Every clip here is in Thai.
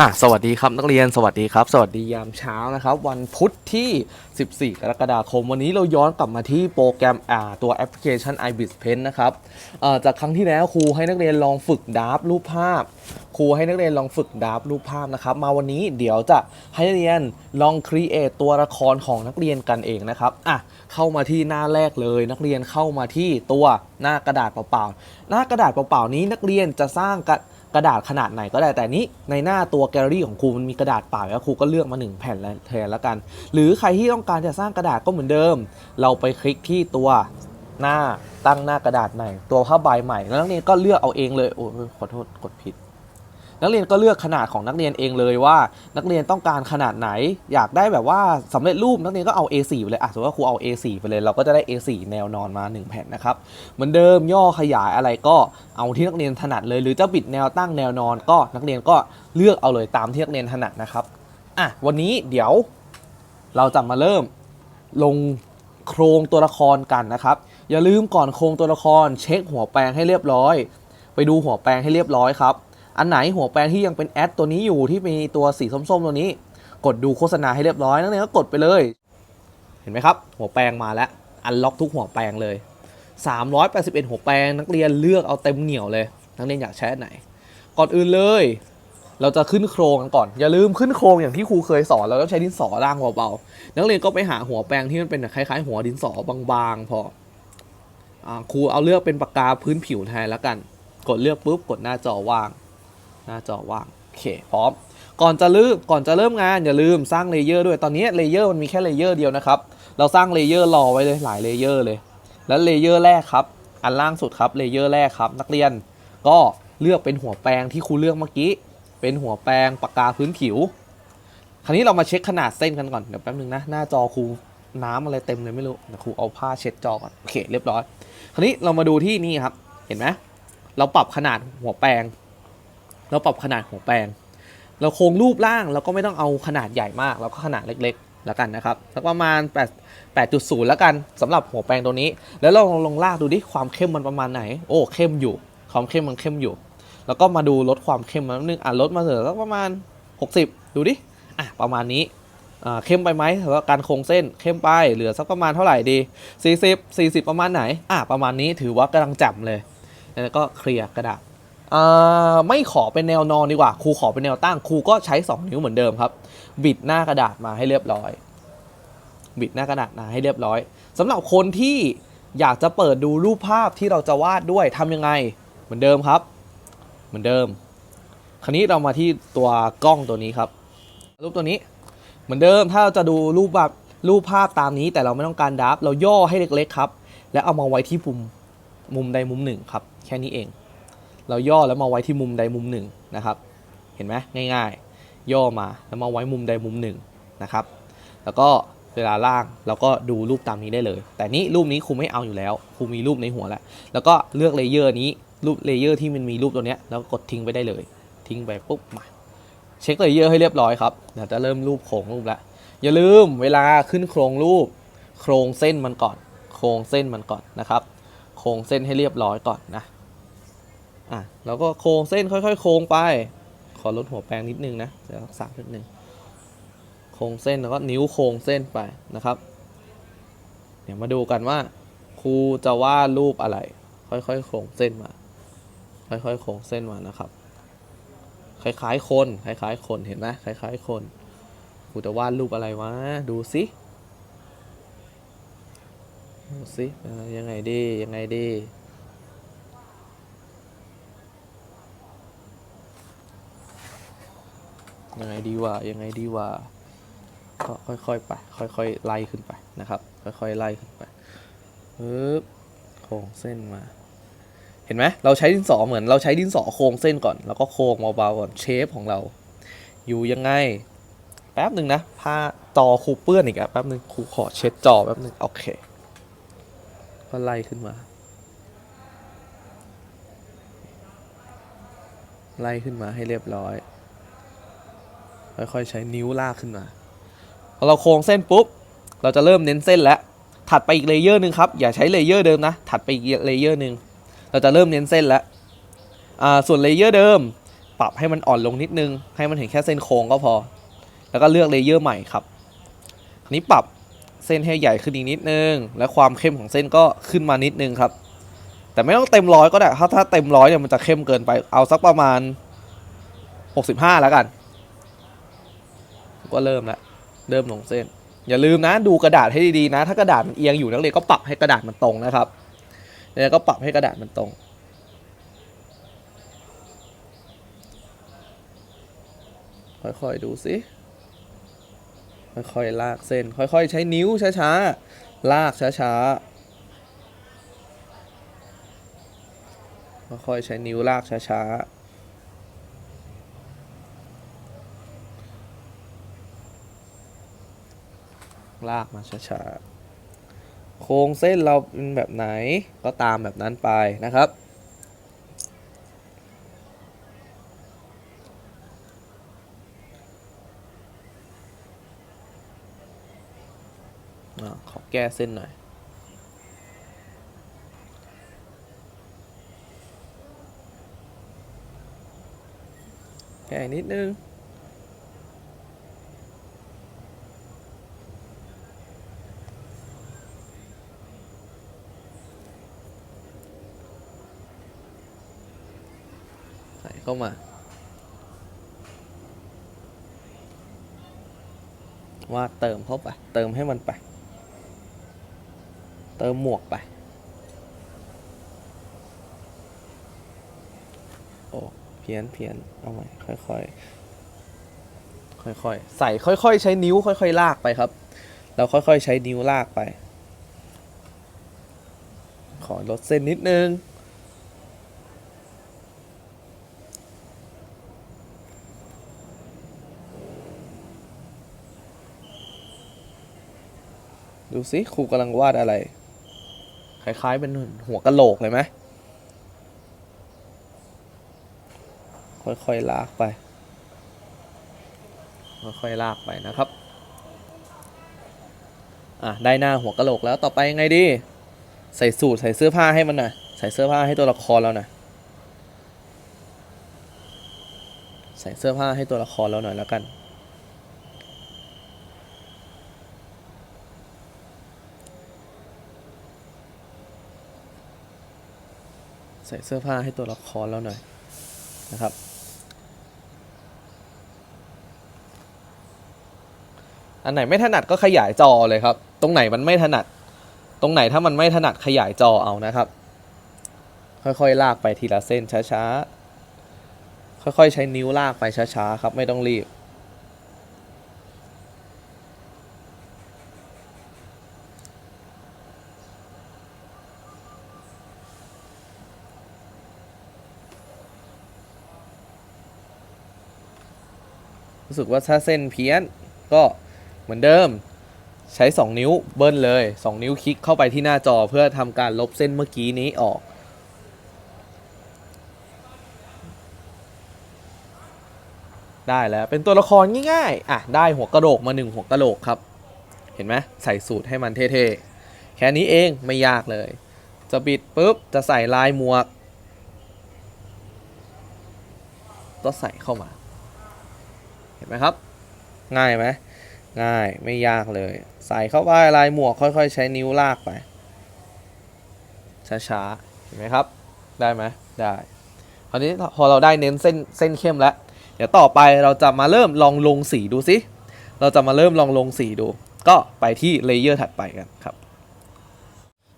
อะสวัสดีครับนักเรียนสวัสดีครับ สวัสดียามเช้านะครับ วันพุธที่ 14 กรกฎาคม วันนี้เราย้อนกลับมาที่โปรแกรมอ่าตัวแอปพลิเคชัน iBit Pen นะครับอ่อจากครั้งที่แล้วครูให้นักเรียนลองฝึกดราฟรูปภาพ ครูให้นักเรียนลองฝึกดราฟรูปภาพนะครับ มาวันนี้เดี๋ยวจะให้นักเรียนลองครีเอทตัวละครของนักเรียนกันเองนะครับอะเข้ามาที่หน้าแรกเลยนักเรียนเข้ามาที่ตัวหน้ากระดาษเปล่าๆหน้ากระดาษเปล่าๆนี้นักเรียนจะสร้าง กระดาษขนาดไหนก็ได้แต่นี้ในหน้าตัวแกลเลอรี่ของครูมันมีกระดาษเปล่าแล้วครูก็เลือกมา 1 แผ่นแล้วแทนแล้วกัน หรือใครที่ต้องการจะสร้างกระดาษก็เหมือนเดิม เราไปคลิกที่ตัวหน้าตั้งหน้ากระดาษใหม่ตัวผ้าใบใหม่ แล้วนักเรียนก็เลือกเอาเองเลยโอ้ขอโทษกดผิด นักเรียนก็เลือกขนาดของนักเรียนเองเลยว่า นักเรียนต้องการขนาดไหน อยากได้แบบว่าสำเร็จรูปนักเรียนก็เอา A4 ไปเลยอะสมมติว่าครูเอา A4 ไปเลย เราก็จะได้ A4 แนวนอนมา 1 แผ่นนะครับ เหมือนเดิมย่อขยายอะไรก็เอาที่นักเรียนถนัดเลย หรือจะบิดแนวตั้งแนวนอนก็นักเรียนก็เลือกเอาเลยตามที่นักเรียนถนัดนะครับอะวันนี้เดี๋ยวเราจะมาเริ่มลงโครงตัวละครกันนะครับ อย่าลืมก่อนโครงตัวละครเช็คหัวแปลงให้เรียบร้อย ไปดูหัวแปลงให้เรียบร้อยครับ อันไหนหัวแปลงที่ยังเป็นแอดตัวนี้อยู่ที่มีตัวสีส้มๆตัวนี้ กดดูโฆษณาให้เรียบร้อยนักเรียนก็กดไปเลย เห็นไหมครับ หัวแปลงมาแล้วอันล็อกทุกหัวแปลงเลย 381 หัวแปลงนักเรียนเลือกเอาเต็มเหนียวเลย นักเรียนอยากใช้ไหน ก่อนอื่นเลย เราจะขึ้นโครงกันก่อน อย่าลืมขึ้นโครงอย่างที่ครูเคยสอนเราต้องใช้ดินสอร่างเบาๆนักเรียนก็ไปหาหัวแปลงที่มันเป็นคล้ายๆ หัวดินสอบางๆพออครูเอาเลือกเป็นปากกาพื้นผิวแทนแล้วกัน กดเลือกปุ๊บกดหน้าจอว่าง น้าจอว่างโอเคพร้อม ก่อนจะลืมก่อนจะเริ่มงานอย่าลืมสร้างเลเยอร์ด้วยตอนนี้เลเยอร์มันมีแค่เลเยอร์เดียวนะครับ เราสร้างเลเยอร์รอไว้เลยหลายเลเยอร์เลย แล้วเลเยอร์แรกครับ อันล่างสุดครับเลเยอร์แรกครับนักเรียน ก็เลือกเป็นหัวแปรงที่ครูเลือกเมื่อกี้ เป็นหัวแปรงปากกาพื้นผิว คราวนี้เรามาเช็คขนาดเส้นกันก่อนเดี๋ยวแป๊บนึงนะหน้าจอครูน้ำอะไรเต็มเลยไม่รู้เดี๋ยวครูเอาผ้าเช็ดจอก่อนโอเคเรียบร้อย คราวนี้เรามาดูที่นี่ครับ เห็นไหมเราปรับขนาดหัวแปรง เราปรับขนาดหัวแปลง เราโครงรูปร่างเราก็ไม่ต้องเอาขนาดใหญ่มาก เราก็ขนาดเล็กๆแล้วกันนะครับสักประมาณ8 8.0แล้วกันสำหรับหัวแปลงตัวนี้ แล้วเราลองลองลากดูดิความเข้มมันประมาณไหน โอ้เข้มอยู่ ความเข้มมันเข้มอยู่ แล้วก็มาดูลดความเข้มมานิดนึงอะลดมาเหลือสักประมาณ 60 ดูดิอะประมาณนี้อ่าเข้มไปไหมสำหรับการโครงเส้นเข้มไปเหลือสักประมาณเท่าไหร่ดี 40 40 ประมาณไหน อะประมาณนี้ถือว่ากำลังจับเลย แล้วก็เคลียร์กระดาษ ไม่ขอเป็นแนวนอนดีกว่า ครูขอเป็นแนวตั้ง ครูก็ใช้ 2 นิ้วเหมือนเดิมครับ บิดหน้ากระดาษมาให้เรียบร้อย บิดหน้ากระดาษมาให้เรียบร้อยสำหรับคนที่อยากจะเปิดดูรูปภาพที่เราจะวาดด้วยทำยังไง เหมือนเดิมครับ เหมือนเดิม คราวนี้เรามาที่ตัวกล้องตัวนี้ครับ รูปตัวนี้ เหมือนเดิม ถ้าเราจะดูรูปแบบรูปภาพตามนี้ แต่เราไม่ต้องการดับเราย่อให้เล็ก ๆ ครับ แล้วเอามาไว้ที่มุมมุมใดมุมหนึ่งครับ แค่นี้เอง เราย่อแล้วมาไว้ที่มุมใดมุมหนึ่งนะครับ เห็นไหมง่ายๆ ย่อมาแล้วมาไว้มุมใดมุมหนึ่งนะครับ แล้วก็เวลาล่างเราก็ดูรูปตามนี้ได้เลย แต่นี้รูปนี้ครูไม่เอาอยู่แล้วครูมีรูปในหัวแล้ว แล้วก็เลือกเลเยอร์นี้รูปเลเยอร์ที่มันมีรูปตัวเนี้ยแล้วกกดทิ้งไปได้เลย ทิ้งไปปุ๊บมาเช็คเลเยอร์ให้เรียบร้อยครับเดี๋ยวจะเริ่มรูปโครงรูปแล้วอย่าลืมเวลาขึ้นโครงรูป โครงเส้นมันก่อน โครงเส้นมันก่อนนะครับ โครงเส้นให้เรียบร้อยก่อนนะ อะเราก็โครงเส้นค่อยๆ โครงไป ขอลดหัวแปรงนิดนึงนะจะรักษานิดนึงโครงเส้นแล้วก็นิ้วโครงเส้นไปนะครับ เดี๋ยวมาดูกันว่าครูจะวาดรูปอะไร ค่อยๆ โครงเส้นมา ค่อยๆ โครงเส้นมานะครับ คล้ายๆ คน คล้ายๆ คนเห็นไหมคล้าย ๆ คนครูจะวาดรูปอะไรวะดูสิดูสิยังไงดียังไงดี ยังไงดีวะยังไงดีวะก็ค่อยๆไป ค่อยๆไล่ขึ้นไปนะครับ ค่อยๆไล่ขึ้นไปปึ๊บโค้งเส้นมา เห็นไหมเราใช้ดินสอเหมือนเราใช้ดินสอโค้งเส้นก่อน แล้วก็โค้งเบาๆก่อนเชฟของเรา อยู่ยังไง แป๊บหนึ่งนะผ้าจอครูเปื้อนอีกอะแป๊บหนึ่งครูขอเช็ดจอแป๊บหนึ่งโอเค ก็ไล่ขึ้นมา ไล่ขึ้นมาให้เรียบร้อย ค่อยๆ ใช้นิ้วลากขึ้นมาพอเราโค้งเส้นปุ๊บ เราจะเริ่มเน้นเส้นแล้ว ถัดไปอีกเลเยอร์หนึ่งครับ อย่าใช้เลเยอร์เดิมนะ ถัดไปอีกเลเยอร์หนึ่งเราจะเริ่มเน้นเส้นแล้วส่วนเลเยอร์เดิม ปรับให้มันอ่อนลงนิดนึง ให้มันเห็นแค่เส้นโค้งก็พอ แล้วก็เลือกเลเยอร์ใหม่ครับอันนี้ปรับเส้นให้ใหญ่ขึ้นอีกนิดนึง และความเข้มของเส้นก็ขึ้นมานิดนึงครับ แต่ไม่ต้องเต็มร้อยก็ได้ ถ้าถ้าเต็มร้อยเนี่ยมันจะเข้มเกินไป เอาสักประมาณ 65 แล้วกัน ก็เริ่มแล้วเริ่มลงเส้น อย่าลืมนะดูกระดาษให้ดีๆนะ ถ้ากระดาษมันเอียงอยู่นักเรียนก็ปรับให้กระดาษมันตรงนะครับแล้วก็ปรับให้กระดาษมันตรงค่อยๆดูสิ ค่อยๆลากเส้น ค่อยๆ ใช้นิ้วช้าๆ ลากช้าๆ ค่อยๆ ใช้นิ้วลากช้าๆ ลากมาช้าๆ โครงเส้นเราเป็นแบบไหนก็ตามแบบนั้นไปนะครับอขอแก้เส้นหน่อยแก้นิดนึง เข้ามาวาเติมเข้าไป เติมให้มันไป เติมหมวกไป โอ้เพี้ยนเพี้ยนเอาใหม่ค่อยๆ ค่อยๆ ใส่ค่อยๆ ใช้นิ้วค่อยๆ ลากไปครับแล้วค่อยๆ ใช้นิ้วลากไป ขอลดเส้นนิดนึง ดูสิครูกำลังวาดอะไร คล้าย ๆ เป็นหัวกะโหลกเลยไหมค่อยๆลากไป ค่อยๆลากไปนะครับ อะ ได้หน้าหัวกะโหลกแล้วต่อไปยังไงดี ใส่สูทใส่เสื้อผ้าให้มันน่อยใส่เสื้อผ้าให้ตัวละครแล้วหน่อยใส่เสื้อผ้าให้ตัวละครแล้วหน่อยแล้วกัน ใส่เสื้อผ้าให้ตัวละครแล้วหน่อยนะครับ อันไหนไม่ถนัดก็ขยายจอเลยครับ ตรงไหนมันไม่ถนัด ตรงไหนถ้ามันไม่ถนัดขยายจอเอานะครับ ค่อยๆ ลากไปทีละเส้นช้าๆ ค่อยๆ ใช้นิ้วลากไปช้าๆ ครับ ไม่ต้องรีบ รู้สึกว่าถ้าเส้นเพี้ยนก็เหมือนเดิมใช้ 2 นิ้วเบิ้ลเลย 2 นิ้วคลิกเข้าไปที่หน้าจอเพื่อทำการลบเส้นเมื่อกี้นี้ออก ได้แล้วเป็นตัวละครง่ายๆ อะ ได้หัวกระโหลกมาหนึ่งหัวกระโหลกครับ เห็นไหมใส่สูตรให้มันเท่ๆ แค่นี้เองไม่ยากเลย จะบิดปุ๊บ จะใส่ลายหมวก ก็ใส่เข้ามา เห็นไหมครับ ง่ายไหมง่ายไม่ยากเลย ใส่เข้าไปลายหมวกค่อย ๆ ใช้นิ้วลากไปช้าๆเห็นไหมครับ ได้ไหมได้คราวนี้พอเราได้เน้นเส้นเส้นเข้มแล้ว เดี๋ยวต่อไปเราจะมาเริ่มลองลงสีดูสิเราจะมาเริ่มลองลงสีดู ก็ไปที่เลเยอร์ถัดไปกันครับ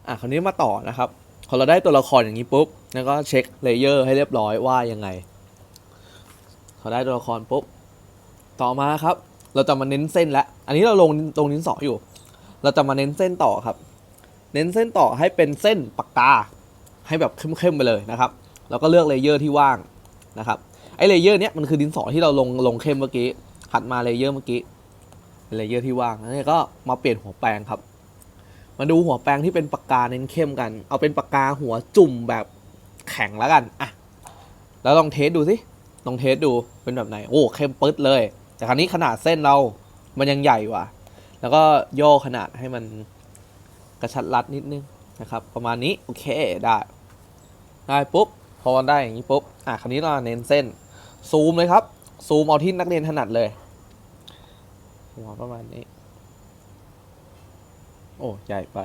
อะคราวนี้มาต่อนะครับพอเราได้ตัวละครอย่างนี้ปุ๊บแล้วก็เช็คเลเยอร์ให้เรียบร้อยว่ายังไงพอได้ตัวละครปุ๊บ ต่อมาครับ เราจะมาเน้นเส้นแล้วอันนี้เราลงตรงนิ้นสออยู่ เราจะมาเน้นเส้นต่อครับ เน้นเส้นต่อให้เป็นเส้นปากกา ให้แบบเข้มๆไปเลยนะครับ แล้วก็เลือกเลเยอร์ที่ว่างนะครับ ไอเลเยอร์เนี้ยมันคือดินสอที่เราลงลงเข้มเมื่อกี้ถัดมาเลเยอร์เมื่อกี้เป็นเลเยอร์ที่ว่างแล้วเนี่ยก็มาเปลี่ยนหัวแปรงครับ มาดูหัวแปรงที่เป็นปากกาเน้นเข้มกัน เอาเป็นปากกาหัวจุ่มแบบแข็งแล้วกัน อะ แล้วลองเทสดูสิลองเทสดูเป็นแบบไหน โอ้เข้มปึ๊ดเลย แต่คราวนี้ขนาดเส้นเรามันยังใหญ่กว่า แล้วก็โย่ขนาดให้มันกระชัดรัดนิดนึงนะครับ ประมาณนี้โอเคได้ได้ปุ๊บพอได้อย่างนี้ปุ๊บอะคราวนี้เราเน้นเส้นซูมเลยครับ ซูมเอาที่นักเรียนถนัดเลยหัวประมาณนี้ โอ้ ใหญ่ไป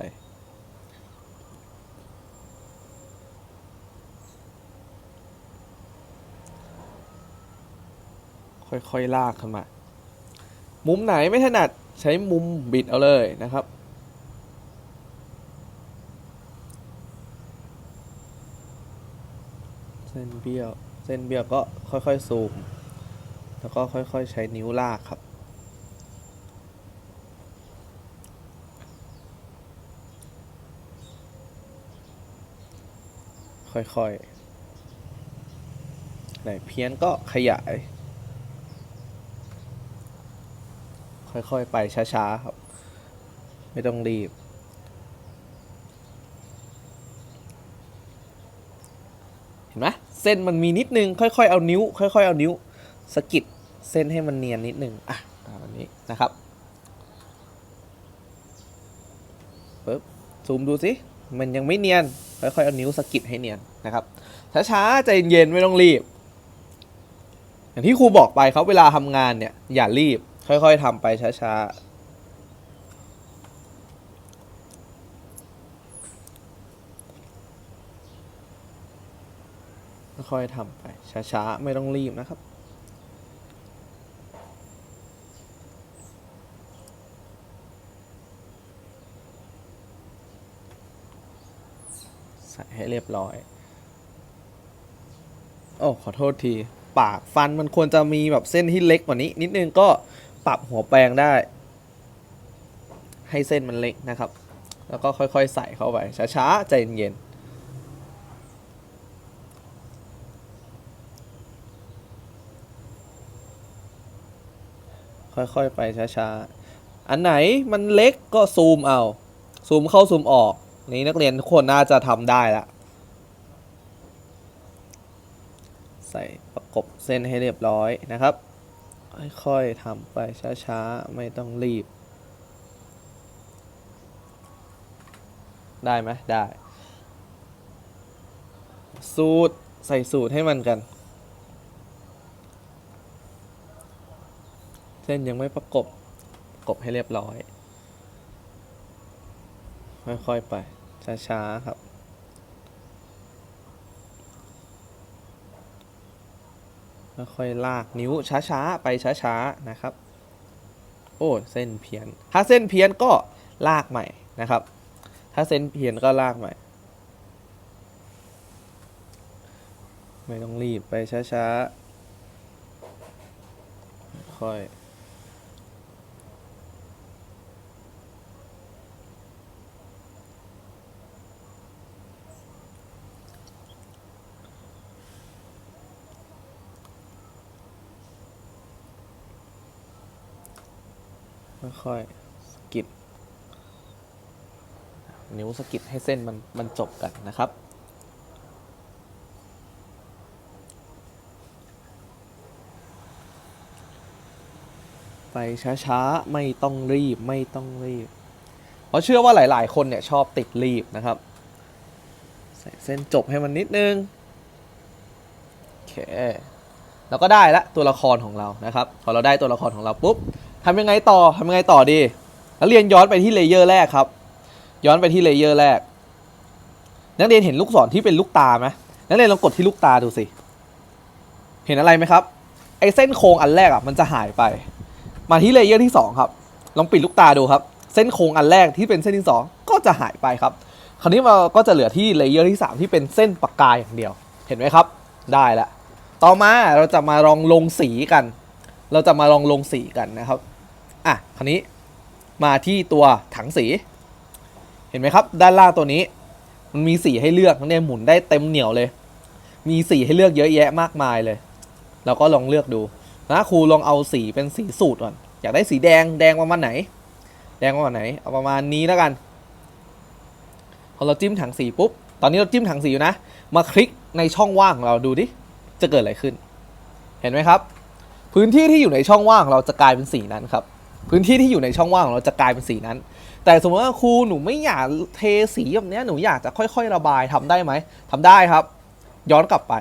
ค่อยๆลากขึ้นมา มุมไหนไม่ถนัดใช้มุมบิดเอาเลยนะครับ เส้นเบี้ยว เส้นเบี้ยวก็ค่อยๆซูม แล้วก็ค่อยๆใช้นิ้วลากครับค่อยๆ ไหนเพี้ยนก็ขยาย ค่อยๆ ไปช้าๆครับ ไม่ต้องรีบ เห็นไหมเส้นมันมีนิดนึง ค่อยๆ เอานิ้ว ค่อย ๆ เอานิ้วสกิดเส้นให้มันเนียนนิดนึง อะตามอันนี้นะครับปึ๊บซูมดูสิ มันยังไม่เนียน ค่อยๆ เอานิ้วสกิดให้เนียนนะครับ ช้าๆ ใจเย็นๆ ไม่ต้องรีบ อย่างที่ครูบอกไปครับ เวลาทำงานเนี่ย อย่ารีบ ค่อยๆทำไปช้าๆค่อยๆทำไป ช้าๆ ไม่ต้องรีบนะครับ ใส่ให้เรียบร้อย โอ้ ขอโทษที ปากฟันมันควรจะมีแบบเส้นที่เล็กกว่านี้ นิดนึงก็ ปรับหัวแปรงได้ ให้เส้นมันเล็กนะครับ แล้วก็ค่อยๆใส่เข้าไป ช้าๆ ใจเย็นๆ ค่อยๆ ไปช้าๆ อันไหนมันเล็กก็ซูมเอา ซูมเข้าซูมออก นี่นักเรียนทุกคนน่าจะทำได้ละใส่ประกบเส้นให้เรียบร้อยนะครับ ค่อยๆทำไปช้าๆ ไม่ต้องรีบ ได้ไหมได้ สูตร ใส่สูตรให้มันกัน เส้นยังไม่ประกบประกบให้เรียบร้อย ค่อยๆไป ช้าๆ ครับ ค่อยลากนิ้วช้าๆ ไปช้าๆ นะครับ โอ้เส้นเพี้ยน ถ้าเส้นเพี้ยนก็ลากใหม่นะครับ ถ้าเส้นเพี้ยนก็ลากใหม่ ไม่ต้องรีบไปช้าๆ ค่อย ค่อยๆสกิดนิ้วสกิดให้เส้นมันมันจบกันนะครับ ไปช้าๆ ไม่ต้องรีบไม่ต้องรีบ เพราะเชื่อว่าหลายๆ คนเนี่ยชอบติดรีบนะครับ ใส่เส้นจบให้มันนิดนึง โอเคเราก็ได้ละตัวละครของเรานะครับ พอเราได้ตัวละครของเราปุ๊บ ทำยังไงต่อทำยังไงต่อดีแล้วเรียนย้อนไปที่เลเยอร์แรกครับ ย้อนไปที่เลเยอร์แรก นักเรียนเห็นลูกศรที่เป็นลูกตาไหมนักเรียนลองกดที่ลูกตาดูสิ เห็นอะไรไหมครับ ไอเส้นโค้งอันแรกอะมันจะหายไป มาที่เลเยอร์ที่สองครับ ลองปิดลูกตาดูครับ เส้นโค้งอันแรกที่เป็นเส้นที่สองก็จะหายไปครับ คราวนี้เราก็จะเหลือที่เลเยอร์ที่สามที่เป็นเส้นปากกาอย่างเดียว เห็นไหมครับ ได้แล้วต่อมาเราจะมาลองลงสีกัน เราจะมาลองลงสีกันนะครับ อะคราวนี้มาที่ตัวถังสี เห็นไหมครับ ด้านล่างตัวนี้ มันมีสีให้เลือกเนี่ยหมุนได้เต็มเหนียวเลย มีสีให้เลือกเยอะแยะมากมายเลยเราก็ลองเลือกดูนะครูลองเอาสีเป็นสีสูตรก่อนอยากได้สีแดงแดงประมาณไหน แดงประมาณไหนเอาประมาณนี้แล้วกันพอเราจิ้มถังสีปุ๊บตอนนี้เราจิ้มถังสีอยู่นะ มาคลิกในช่องว่างของเราดูดิจะเกิดอะไรขึ้น เห็นไหมครับ พื้นที่ที่อยู่ในช่องว่างของเราจะกลายเป็นสีนั้นครับ พื้นที่ที่อยู่ในช่องว่างของเราจะกลายเป็นสีนั้น แต่สมมติว่าครูหนูไม่อยากเทสีแบบนี้หนูอยากจะค่อย ๆ ระบายทำได้ไหมทำได้ครับ ย้อนกลับไป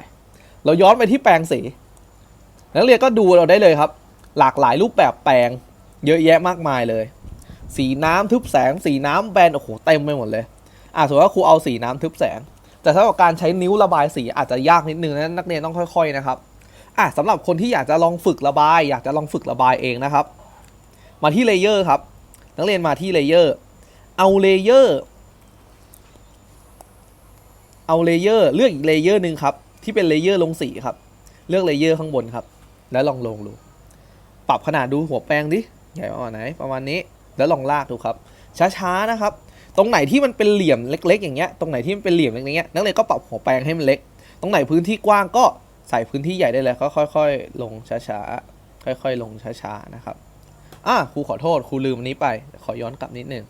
เราย้อนไปที่แปรงสีนักเรียนก็ดูเราได้เลยครับ หลากหลายรูปแบบแปลง เยอะแยะมากมายเลย สีน้ำทึบแสง สีน้ำแบนโอ้โหเต็มไปหมดเลยอะสมมติว่าครูเอาสีน้ำทึบแสง แต่ถ้ากับการใช้นิ้วระบายสีอาจจะยากนิดนึงนะนักเรียนต้องค่อย ๆนะครับอะสำหรับคนที่อยากจะลองฝึกระบาย อยากจะลองฝึกระบายเองนะครับ มาที่เลเยอร์ครับ นักเรียนมาที่เลเยอร์ เอาเลเยอร์ เอาเลเยอร์เลือกอีกเลเยอร์หนึ่งครับ ที่เป็นเลเยอร์ลงสีครับ เลือกเลเยอร์ข้างบนครับ แล้วลองลงดู ปรับขนาดดูหัวแปรงดิ ใหญ่ประมาณไหน ประมาณนี้ แล้วลองลากดูครับ ช้าๆนะครับ ตรงไหนที่มันเป็นเหลี่ยมเล็ก ๆ อย่างเงี้ย ตรงไหนที่มันเป็นเหลี่ยมเล็กๆอย่างเงี้ย นักเรียนก็ปรับหัวแปรงให้มันเล็ก ตรงไหนพื้นที่กว้างก็ใส่พื้นที่ใหญ่ได้เลยก็ค่อย ๆ ลงช้าๆ ค่อย ๆ ลงช้าๆ นะครับ อะครูขอโทษครูลืมอันนี้ไป ขอย้อนกลับนิดนึง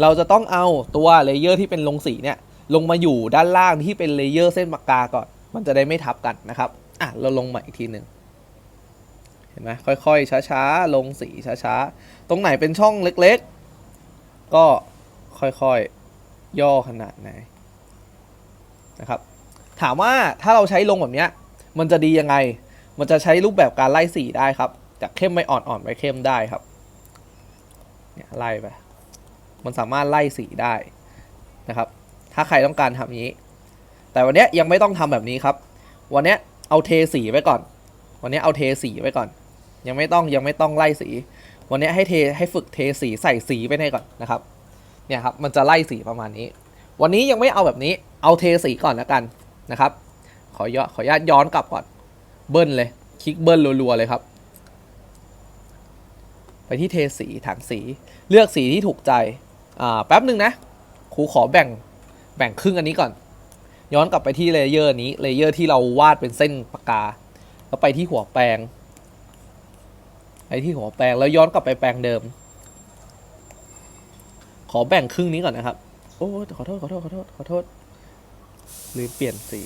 เราจะต้องเอาตัวเลเยอร์ที่เป็นลงสีเนี่ยลงมาอยู่ด้านล่างที่เป็นเลเยอร์เส้นปากกาก่อน มันจะได้ไม่ทับกันนะครับ อะ เราลงมาอีกทีหนึ่งเห็นไหมค่อยๆ ช้าๆ ลงสีช้าๆ ตรงไหนเป็นช่องเล็กๆ ก็ค่อยๆ ย่อขนาดไหนนะครับ ถามว่าถ้าเราใช้ลงแบบเนี้ยมันจะดียังไง มันจะใช้รูปแบบการไล่สีได้ครับ จากเข้มไปอ่อนๆไปเข้มได้ครับเนี่ยไล่ไปมันสามารถไล่สีได้นะครับ ถ้าใครต้องการทำนี้ แต่วันนี้ยังไม่ต้องทำแบบนี้ครับ วันนี้เอาเทสีไว้ก่อน วันนี้เอาเทสีไว้ก่อน ยังไม่ต้องยังไม่ต้องไล่สี วันนี้ให้เทให้ฝึกเทสีใส่สีไปให้ก่อนนะครับ เนี่ยครับมันจะไล่สีประมาณนี้ วันนี้ยังไม่เอาแบบนี้ เอาเทสีก่อนแล้วกันนะครับ ขอย้อขออนุญาตย้อนกลับก่อน เบิ้ลเลย คลิกเบิ้ลรัวๆเลยครับ ไปที่เทสีถังสี เลือกสีที่ถูกใจแป๊บหนึ่งนะครูขอแบ่งแบ่งครึ่งอันนี้ก่อน ย้อนกลับไปที่เลเยอร์นี้เลเยอร์ที่เราวาดเป็นเส้นปากกา แล้วไปที่หัวแปรงไปที่หัวแปรงแล้วย้อนกลับไปแปรงเดิม ขอแบ่งครึ่งนี้ก่อนนะครับ โอ้ขอโทษขอโทษขอโทษขอโทษลืมเปลี่ยนสี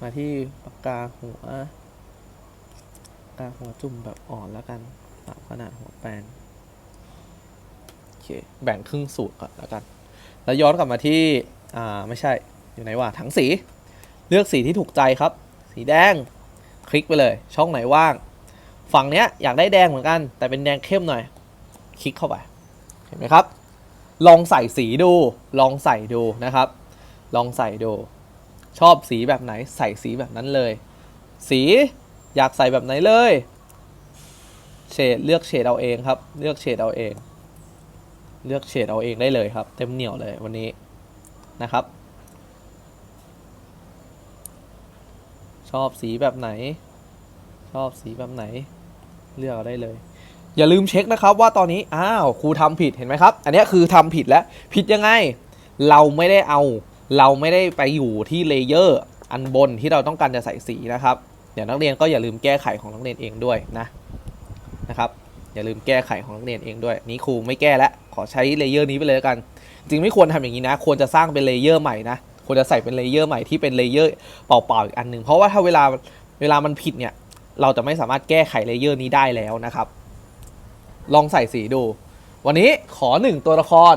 มาที่ปากกาหัวปากกาหัวจุ่มแบบอ่อนแล้วกัน ปรับขนาดหัวแปรงโอเคแบ่งครึ่งสูตรก่อนแล้วกัน แล้วย้อนกลับมาที่อ่าไม่ใช่อยู่ไหนวะถังสี เลือกสีที่ถูกใจครับ สีแดงคลิกไปเลย ช่องไหนว่าง ฝั่งเนี้ยอยากได้แดงเหมือนกัน แต่เป็นแดงเข้มหน่อย คลิกเข้าไปเห็นไหมครับ ลองใส่สีดู ลองใส่ดูนะครับ ลองใส่ดู ชอบสีแบบไหนใส่สีแบบนั้นเลย สีอยากใส่แบบไหนเลย เฉดเลือกเฉดเอาเองครับ เลือกเฉดเอาเอง เลือกเฉดเอาเองได้เลยครับ เต็มเหนียวเลยวันนี้นะครับ ชอบสีแบบไหน ชอบสีแบบไหน เลือกเอาได้เลย อย่าลืมเช็คนะครับว่าตอนนี้อ้าวครูทำผิดเห็นไหมครับ อันนี้คือทำผิดแล้วผิดยังไง เราไม่ได้เอา เราไม่ได้ไปอยู่ที่เลเยอร์อันบนที่เราต้องการจะใส่สีนะครับ เดี๋ยวนักเรียนก็อย่าลืมแก้ไขของนักเรียนเองด้วยนะ นะครับอย่าลืมแก้ไขของนักเรียนเองด้วย นี้ครูไม่แก้แล้วขอใช้เลเยอร์นี้ไปเลยแล้วกัน จริงไม่ควรทำอย่างนี้นะ ควรจะสร้างเป็นเลเยอร์ใหม่นะควรจะใส่เป็นเลเยอร์ใหม่ที่เป็นเลเยอร์เปล่าๆอีกอันหนึ่งเพราะว่าถ้าเวลาเวลามันผิดเนี่ยเราจะไม่สามารถแก้ไขเลเยอร์นี้ได้แล้วนะครับ ลองใส่สีดู วันนี้ขอหนึ่งตัวละคร